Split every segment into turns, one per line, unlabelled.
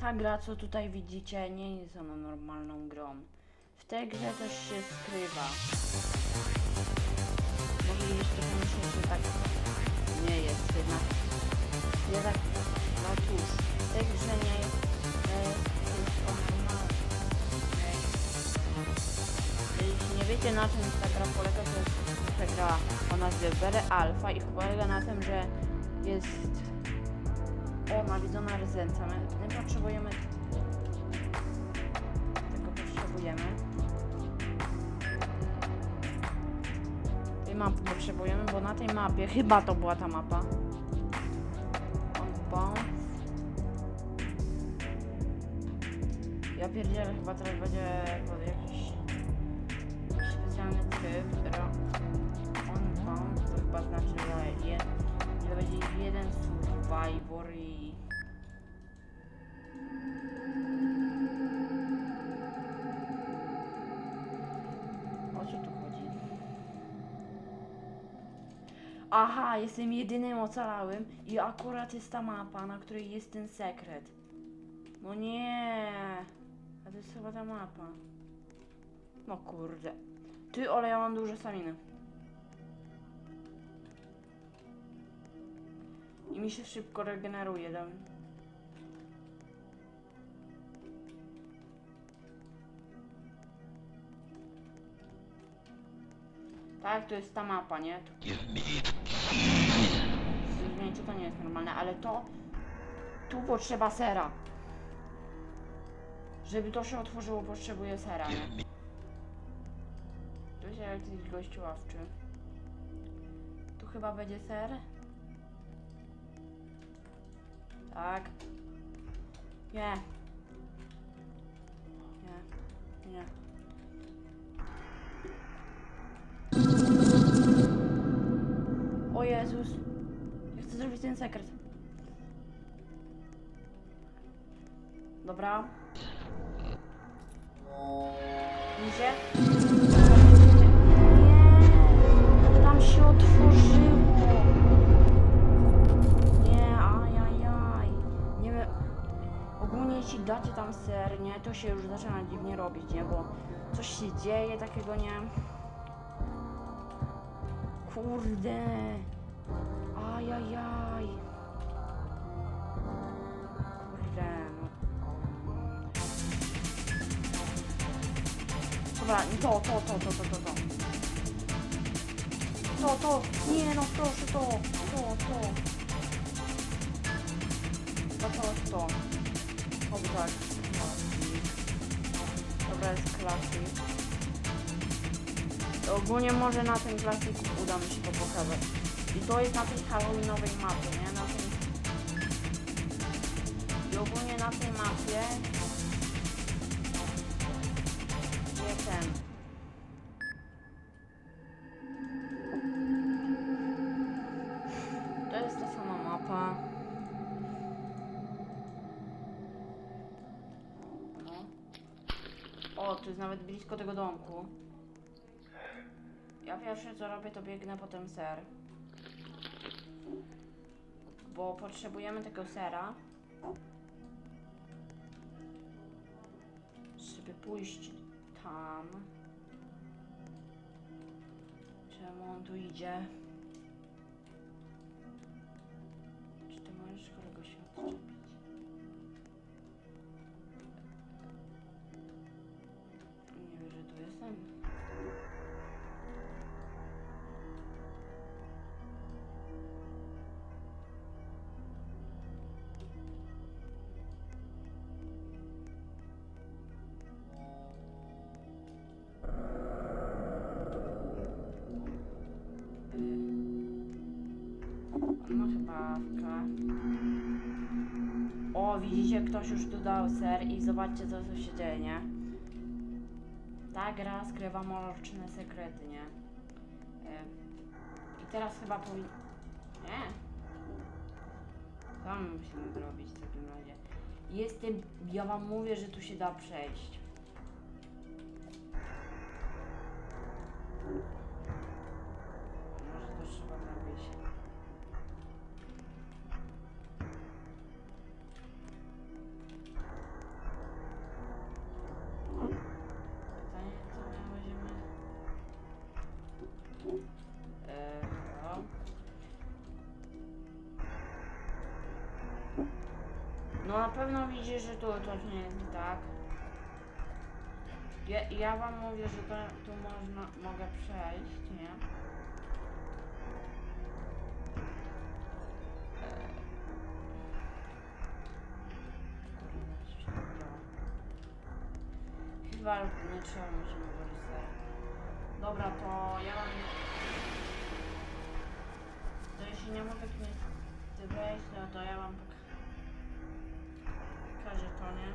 ta gra, co tutaj widzicie, nie jest ona normalną grą. W tej grze coś się skrywa. Może jeszcze pomyśleć, że tak nie jest jednak. Tak, no cóż, w tej grze nie jest, e, jest ona e, jeśli nie wiecie na czym ta gra polega, to jest ta gra o nazwie Bere Alpha i polega na tym, że jest o, nawiedzona rezydencja. My, my potrzebujemy. Tego potrzebujemy. Tej mapy potrzebujemy, bo na tej mapie, chyba to była ta mapa. Bounce. Ja pierdzielę, chyba teraz będzie jakiś specjalny. Ro- On bounce to chyba znaczy, że je, że będzie jeden survivor i... O co tu chodzi? Aha, jestem jedynym ocalałym i akurat jest ta mapa, na której jest ten sekret. No nie, a to jest chyba ta mapa. No kurde. Ty, ale ja mam dużo staminy. Mi się szybko regeneruje. Dam. Tak, to jest ta mapa, nie? Tu zdjęcie to nie jest normalne, ale to... Tu potrzeba sera. Żeby to się otworzyło, potrzebuje sera, nie? Tu się jakiś gościu ławczy. Tu chyba będzie ser. Tak. Nie. Nie. Nie. O Jezus. Ja chcę zrobić ten sekret. Dobra. Jeśli dacie tam ser, nie, to się już zaczyna dziwnie robić, nie, bo coś się dzieje takiego, nie. Kurde. Ajajaj. Kurde, no. Dobra, to, to, to, to, to, to, to. To, to, nie no, proszę, to, to, to. To, to, to. O tak. Dobra, jest klasik. Ogólnie może na tym klasiku uda mi się to pokazać. I to jest na tej halloweenowej mapie, nie? Na tej... I ogólnie na tej mapie jest ten. Blisko tego domku. Ja pierwsze co robię, to biegnę po ten ser. Bo potrzebujemy tego sera. Żeby pójść tam. Czemu on tu idzie? On ma chyba awkę. O, widzicie, ktoś już tu dał ser i zobaczcie, co tu się dzieje, nie? Ta gra skrywa mroczne sekrety, nie? I teraz chyba powinien... Nie. Co my musimy zrobić w takim razie? Jestem... Ja wam mówię, że tu się da przejść. No na pewno widzisz, że tu coś nie jest tak. Ja, ja wam mówię, że to, tu można, mogę przejść, nie? Eee. Chyba nie trzeba mi się. Dobra, to ja mam... To jeśli nie mogę tu wejść, no to ja wam pokażę to, nie?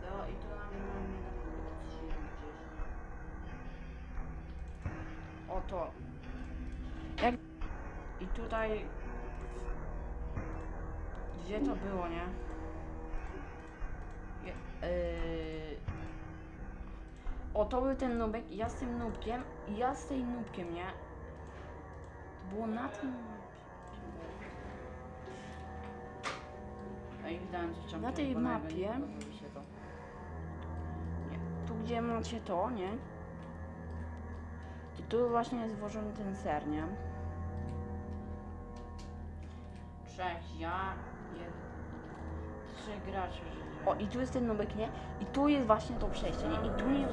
To i tu normalnie na produkcji gdzieś. Oto. Jak... I tutaj... Gdzie to było, nie? O, to był ten nubek i ja z tym nubkiem, i ja z tej nubkiem, nie? To było na tym mapie. Ej, wydałem coś tam
Na tej mapie-
mi się to. Tu gdzie macie to, nie? To tu właśnie jest włożony ten ser, nie? Trzech, ja, jeden, trzy gracze. O, i tu jest ten nubek, nie? I tu jest właśnie to przejście, nie? I tu nie...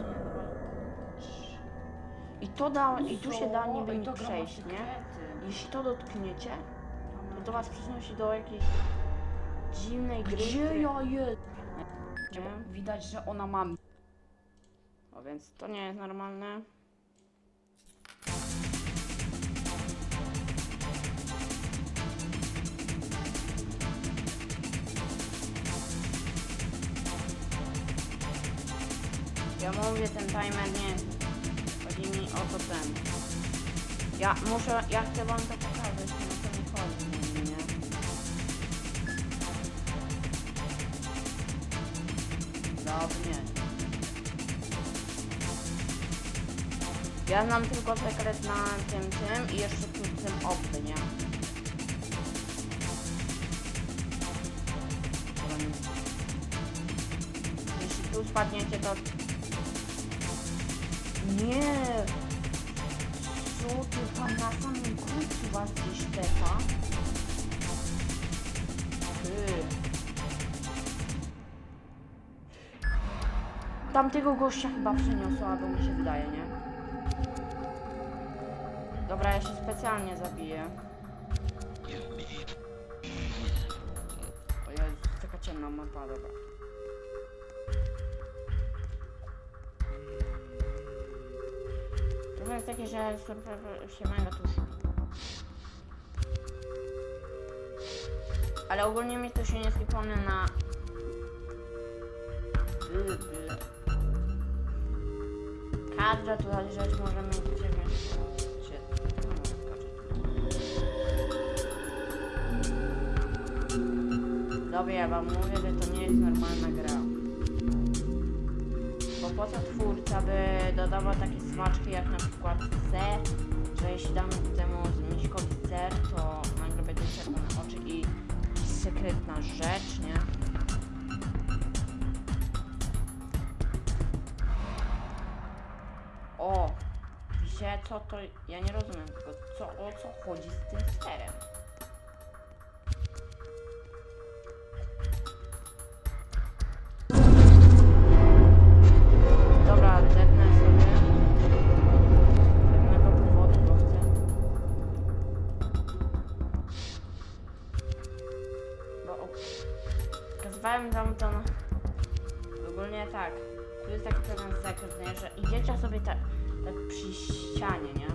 I to da, i tu się da niby
I to gra ma
przejść, nie? Jeśli to dotkniecie, to to was przenosi do jakiejś dziwnej gry.
Gdzie ja jest? Widać, że ona ma
O, więc to nie jest normalne. Ja mówię, ten timer nie Chodzi mi o to ten. Ja muszę, ja chcę wam to pokazać, nie o to mi chodzi, nie?
dawnie.
Ja znam tylko sekret na tym tym i jeszcze tu tym obcy, nie. Jeśli tu spadniecie, to... Nie! Co ty tam na samym końcu was gdzieś tepa? Tamtego gościa chyba przeniosło, albo mi się wydaje, nie? Dobra, ja się specjalnie zabiję. O Jezu, taka ciemna mapa, dobra. Jest taki, że się mega tu... Ale ogólnie mi to się nie przypomnę na... By, by. Każda tutaj rzecz może mieć ciebie. Się... no, skoczyć. Dobra, ja wam mówię, że to nie jest normalna gra. Bo po co twórca by dodawał takie smaczki jak na przykład ser, że jeśli damy temu miśkowi ser, to nagle będzie czerwone oczy i sekretna rzecz, nie? O! Wiecie, co to... Ja nie rozumiem tego, co, o co chodzi z tym serem. Ogólnie tak. Tu jest taki pewien sekret, nie? Że idziecie sobie tak, tak przy ścianie, nie?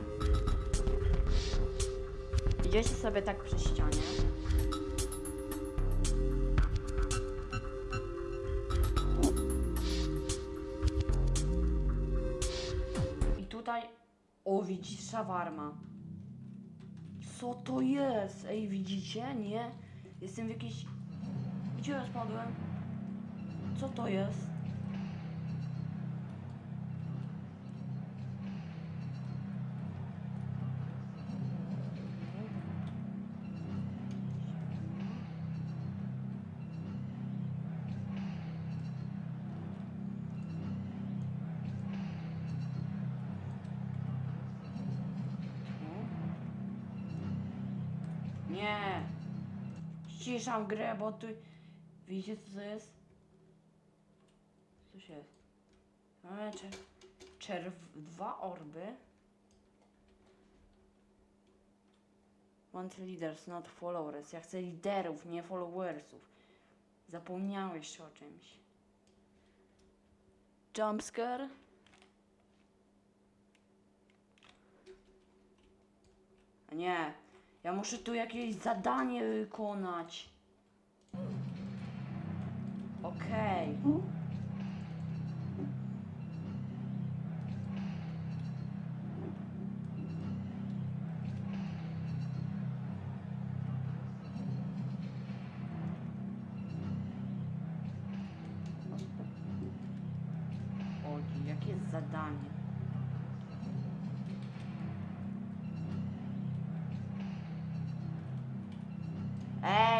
Idziecie sobie tak przy ścianie. I tutaj... O, widzisz, szawarma. Co to jest? Ej, widzicie? Nie? Jestem w jakiejś... Gdzie ja spadłem? Co to jest? Nie. Ściszam grę, bo tu... Widzicie co to jest? Co się jest? Mamy czer... czerw... dwa orby. Want leaders, not followers. Ja chcę liderów, nie followersów. Zapomniałeś o czymś. Jumpscare? Nie, ja muszę tu jakieś zadanie wykonać. Okej. Oj,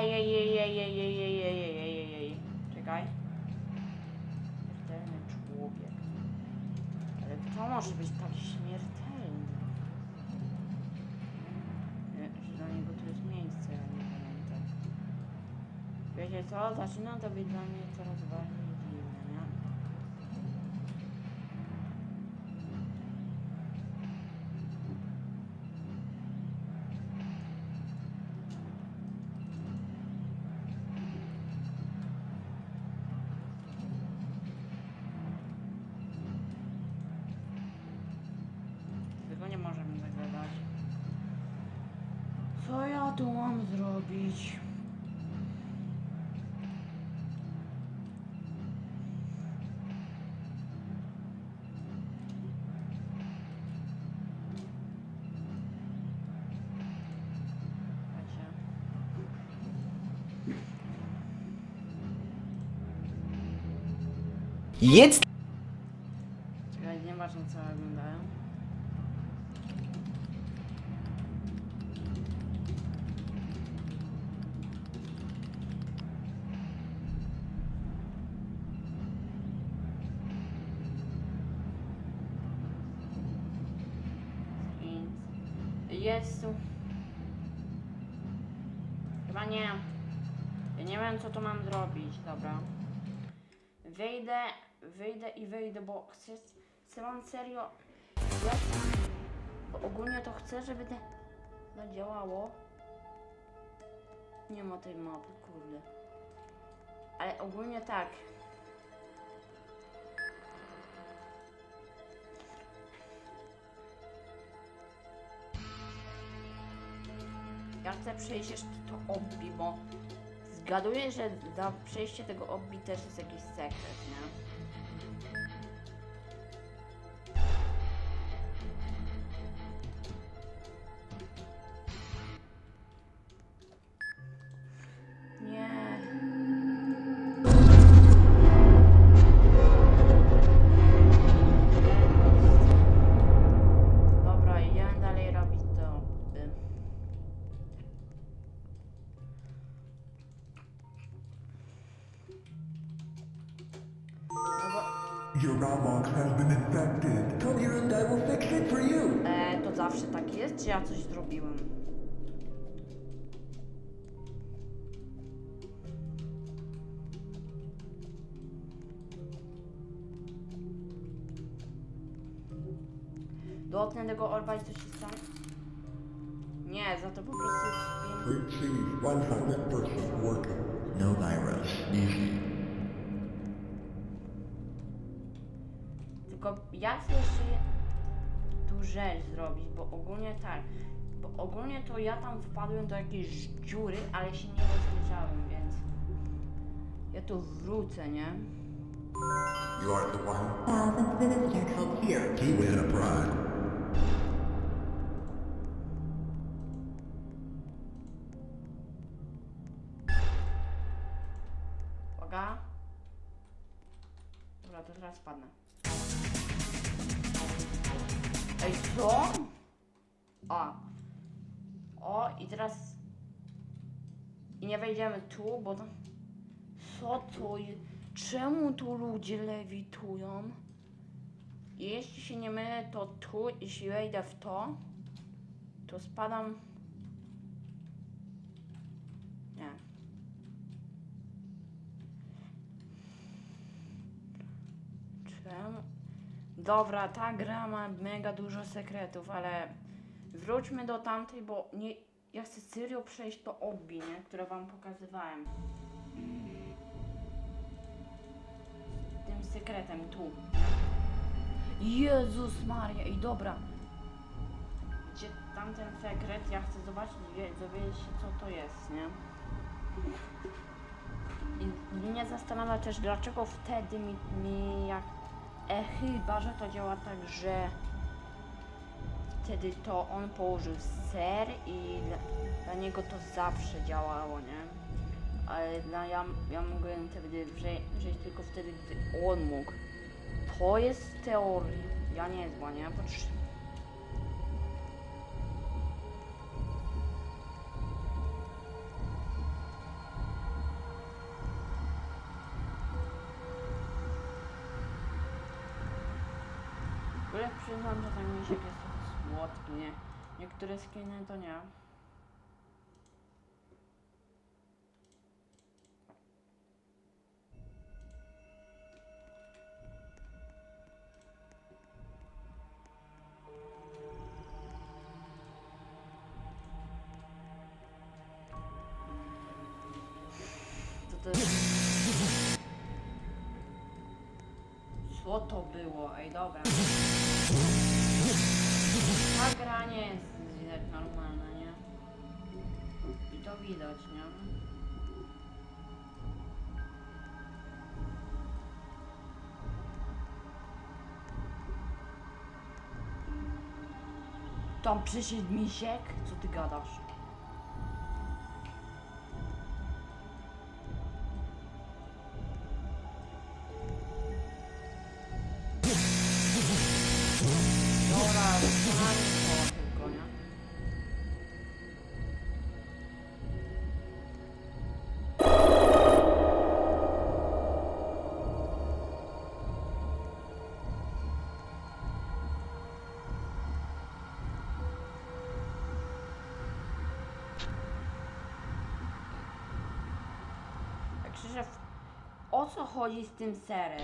Ej, ej, ej, ej, ej, ej, ej, ej, ej, ej, ej, ej. Czekaj. Śmiertelny człowiek. Ale kto może być tak śmiertelny? Że dla niego tu jest miejsce, ja nie pamiętam. Wiecie co? Zaczyna to być dla mnie coraz bardziej tu mam zrobić?
Jetzt
Czekaj, nieważne co oglądają. 30. Chyba nie. Ja nie wiem co to mam zrobić, dobra. Wyjdę, wyjdę i wyjdę, bo chcę, chcę mam serio... Bo ogólnie to chcę, żeby te... działało. Nie ma tej mapy, kurde. Ale ogólnie tak, Ja chcę przejść jeszcze to obbi, bo zgaduję, że za przejście tego obbi też jest jakiś sekret? Nie.
Your Roblox has been infected. Come here and I will fix it for you.
e, to zawsze tak jest, czy ja coś zrobiłem? Dotknę tego orba i coś się Tylko ja chcę jeszcze je- tu rzecz zrobić, bo ogólnie tak, bo ogólnie to ja tam wpadłem do jakiejś dziury, ale się nie rozliczałem, więc ja tu wrócę, nie?
You are the one.
Thousands of visitors come here to win a prize.
I nie wejdziemy tu, bo. Co to jest? Czemu tu ludzie lewitują? Jeśli się nie mylę, to tu, jeśli wejdę w to, to spadam... Nie. Czemu? Dobra, ta gra ma mega dużo sekretów, ale wróćmy do tamtej, bo nie, ja chcę serio przejść to obbi, nie? Które wam pokazywałem. Tym sekretem tu. Jezus Maria, i dobra. Gdzie tamten sekret, ja chcę zobaczyć, wie- dowiedzieć się co to jest, nie? I mnie zastanawia też, dlaczego wtedy mi, mi jak... E, chyba, że to działa tak, że wtedy to on położył ser i dla, dla niego to zawsze działało, nie? Ale dla, ja, ja mogłem wtedy wziąć tylko wtedy, gdy on mógł. To jest teoria. Ja nie znam, nie? Patrz. Przyznam, że ten misiek jest słodki, nie? Niektóre skiny to nie. To jest... Co to było? Ej, dobra. Nie jest widać normalna, nie? I to widać, nie? Tam przyszedł misiek? Co ty gadasz? O co chodzi z tym serem?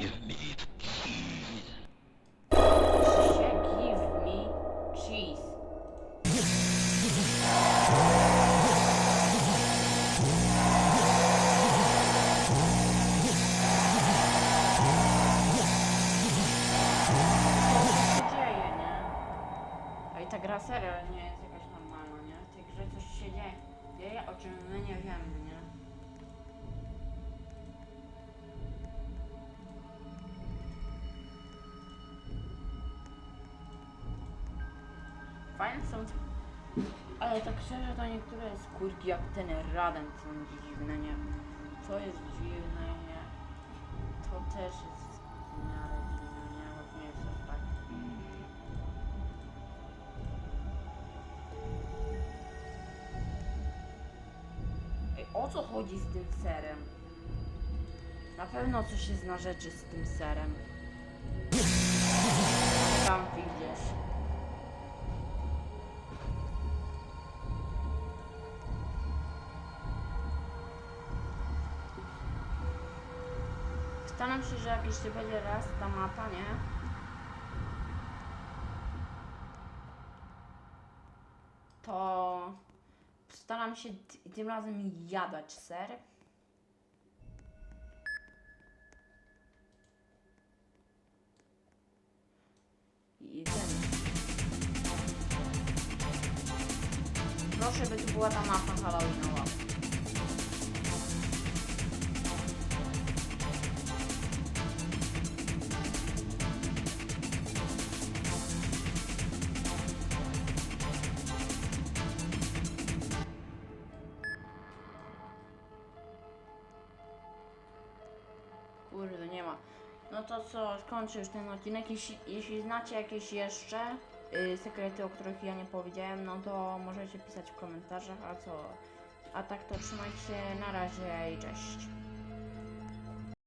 Krzysiek, give me cheese. Co się dzieje, nie? A i ta gra serio nie jest jakaś normalna, nie? W tej grze coś się dzieje, dzieje o czym my nie wiemy, nie? Fajne są, ale tak szczerze to niektóre skórki jak ten Raden są dziwne, nie? To jest dziwne, nie? To też jest w dziwne, nie? Bo nie jest aż tak. Ej, o co chodzi z tym serem? Na pewno coś jest na rzeczy z tym serem. Tam ty gdzieś. Się, że jak jeszcze będzie raz ta mapa, nie? To staram się tym razem jadać ser. I ten. Proszę, by tu była ta mapa halloweenowa. Co, skończę już ten odcinek. Jeśli, jeśli znacie jakieś jeszcze y, sekrety, o których ja nie powiedziałem, no to możecie pisać w komentarzach, a co? A tak to trzymajcie na razie i cześć.